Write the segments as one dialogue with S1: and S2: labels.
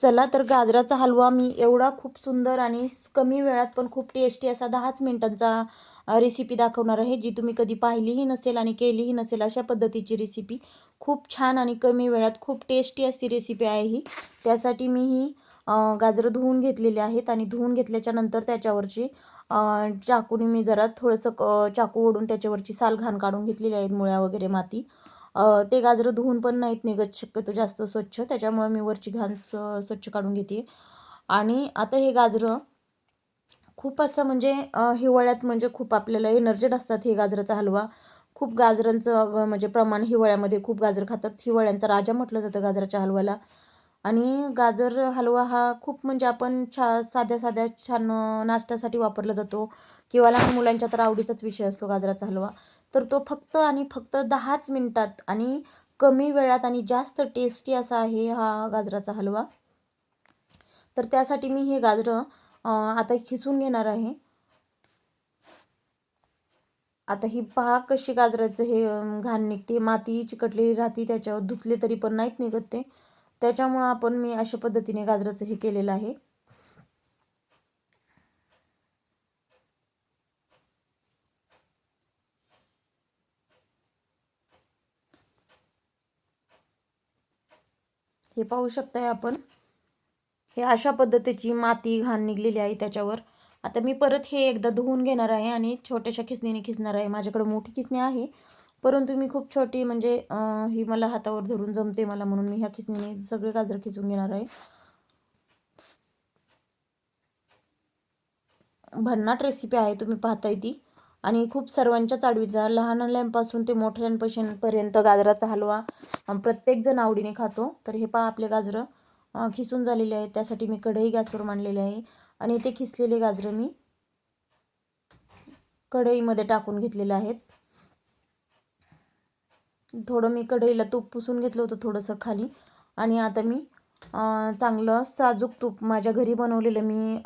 S1: चला तर गाजराचा हलवा मी एवढा खूप सुंदर आणि कमी वेळात पण खूप टेस्टी असा दहाच मिनिटांचा रेसिपी दाखवणार आहे जी तुम्ही कधी पाहिलीही नसेल आणि केलीही नसेल अशा पद्धतीची रेसिपी खूप छान आणि कमी वेळात खूप टेस्टी अशी रेसिपी आहे ही. त्यासाठी मी ही गाजरं धुवून घेतलेली आहेत आणि धुवून घेतल्याच्या नंतर त्याच्यावरची चाकूने मी जरा थोडंसं चाकू ओढून त्याच्यावरची साल घाण काढून घेतलेली आहेत मुळ्या वगैरे माती. ते गाजरं धुवून पण नाहीत निघत शक्यतो जास्त स्वच्छ. त्याच्यामुळे मी वरची घाण स स्वच्छ काढून घेते. आणि आता हे गाजरं खूप असं म्हणजे हिवाळ्यात म्हणजे खूप आपल्याला एनर्जेट असतात हे गाजराचा हलवा. खूप गाजरांचं म्हणजे प्रमाण हिवाळ्यामध्ये खूप गाजर खातात. हिवाळ्यांचा राजा म्हटलं जातं गाजराच्या हलव्याला. आणि गाजर हलवा हा खूप म्हणजे आपण छा साध्या साध्या छान नाश्त्यासाठी वापरला जातो. किंवा लहान मुलांच्या तर आवडीचाच विषय असतो गाजराचा हलवा. तर तो फक्त आणि फक्त दहाच मिनिटात आणि कमी वेळात आणि जास्त टेस्टी असा आहे हा गाजराचा हलवा. तर त्यासाठी मी हे गाजरं आता खिसून घेणार आहे. आता ही पहा कशी गाजराचं हे घाण निघते. माती चिकटलेली राहते त्याच्यावर धुतले तरी पण नाहीत निघत ते. त्याच्यामुळं आपण मी अशा पद्धतीने गाजराचं हे केलेलं आहे. हे पाहू शकताय आपण. हे अशा पद्धतीची माती घाण निघलेली आहे त्याच्यावर. आता मी परत हे एकदा धुवून घेणार आहे आणि छोट्याशा खिसणीने खिसणार आहे. माझ्याकडे मोठी खिसणी आहे. परंतु मी खूप छोटी म्हणजे ही मला हातावर धरून जमते मला म्हणून मी ह्या खिसणीने सगळे गाजर खिसून घेणार आहे. भन्नाट रेसिपी आहे तुम्ही पाहताय ती. आणि खूप सर्वांच्याच आवडीचा लहानल्यांपासून ते मोठ्यांपासूनपर्यंत गाजराचा हलवा प्रत्येकजण आवडीने खातो. तर हे पहा आपले गाजरं खिसून झालेले आहेत. त्यासाठी मी कढई गॅसवर मांडलेली आहे. आणि ते खिसलेले गाजरं मी कढईमध्ये टाकून घेतलेले आहेत. थोडं मी कढईला तूप पुसून घेतलं होतं थोडंसं खाली. आणि आता मी चांगलं साजूक तूप माझ्या घरी बनवलेलं मी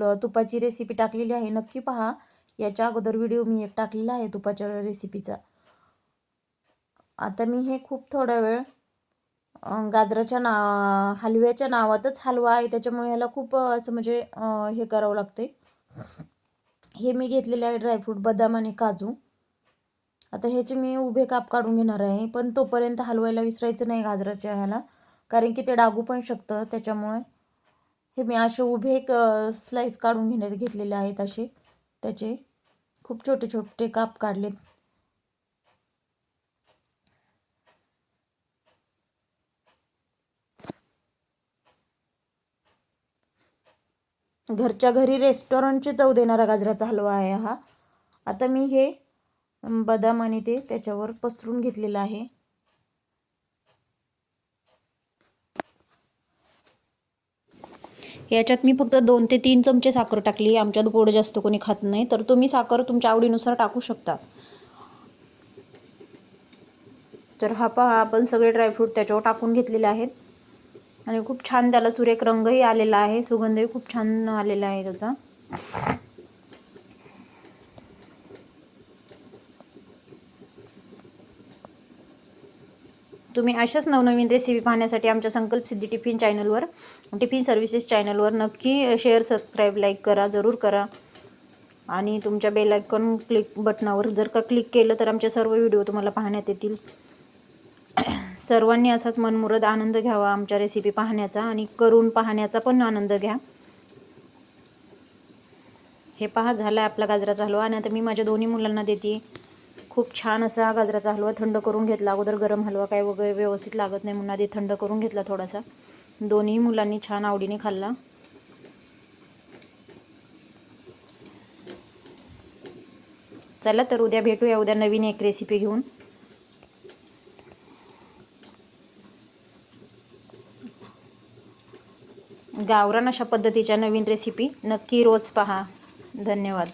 S1: ल तुपाची रेसिपी टाकलेली आहे. नक्की पहा. याच्या अगोदर व्हिडिओ मी एक टाकलेला आहे तुपाच्या रेसिपीचा आता मी हे खूप थोडा वेळ गाजराच्या ना हलव्याच्या नावातच हलवा आहे. त्याच्यामुळे ह्याला खूप असं म्हणजे हे करावं लागते हे मी घेतलेले आहे ड्रायफ्रूट बदाम आणि काजू. आता ह्याचे मी उभे काप काढून घेणार आहे पण तोपर्यंत हलवायला विसरायचं नाही गाजराच्या ह्याला. कारण की ते डागू पण शकतं त्याच्यामुळे हे मी असे उभे एक स्लाईस काढून घेण्यात घेतलेले आहेत असे. त्याचे खूप छोटे छोटे काप काढलेत. घरच्या घरी रेस्टॉरंटची चव देणारा गाजराचा हलवा आहे हा. आता मी हे बदाम आणि ते त्याच्यावर पसरून घेतलेलं आहे. याच्यात मी फक्त दोन ते तीन चमचे साखर टाकली. आमच्यात गोड जास्त कोणी खात नाही. तर तुम्ही साखर तुमच्या आवडीनुसार टाकू शकता. तर हा पहा आपण सगळे ड्रायफ्रूट त्याच्यावर टाकून घेतलेले आहेत. आणि खूप छान त्याला सुरेख रंगही आलेला आहे. सुगंधही खूप छान आलेला आहे त्याचा. तुम्ही अशाच नवनवीन रेसिपी पाहण्यासाठी आमच्या संकल्प सिद्धी टिफिन चॅनलवर टिफिन सर्व्हिसेस चॅनलवर नक्की शेअर सबस्क्राईब लाईक करा जरूर करा. आणि तुमच्या बेल आयकॉन क्लिक बटनावर जर का क्लिक केलं तर आमच्या सर्व व्हिडिओ तुम्हाला पाहण्यात येतील. सर्वांनी असाच मनमुरद आनंद घ्यावा आमच्या रेसिपी पाहण्याचा आणि करून पाहण्याचा पण आनंद घ्या. हे पहा झाला आहे आपला गाजराचा हलवा आणि आता मी माझ्या दोन्ही मुलांना देते खूप छान असा गाजराचा हलवा थंड करून घेतला. अगोदर गरम हलवा काय वगैरे व्यवस्थित लागत नाही म्हणून आधी थंड करून घेतला थोडासा. दोन्ही मुलांनी छान आवडीने खाल्ला. चला तर उद्या भेटूया उद्या नवीन एक रेसिपी घेऊन. गावरान अशा पद्धतीच्या नवीन रेसिपी नक्की रोज पहा. धन्यवाद.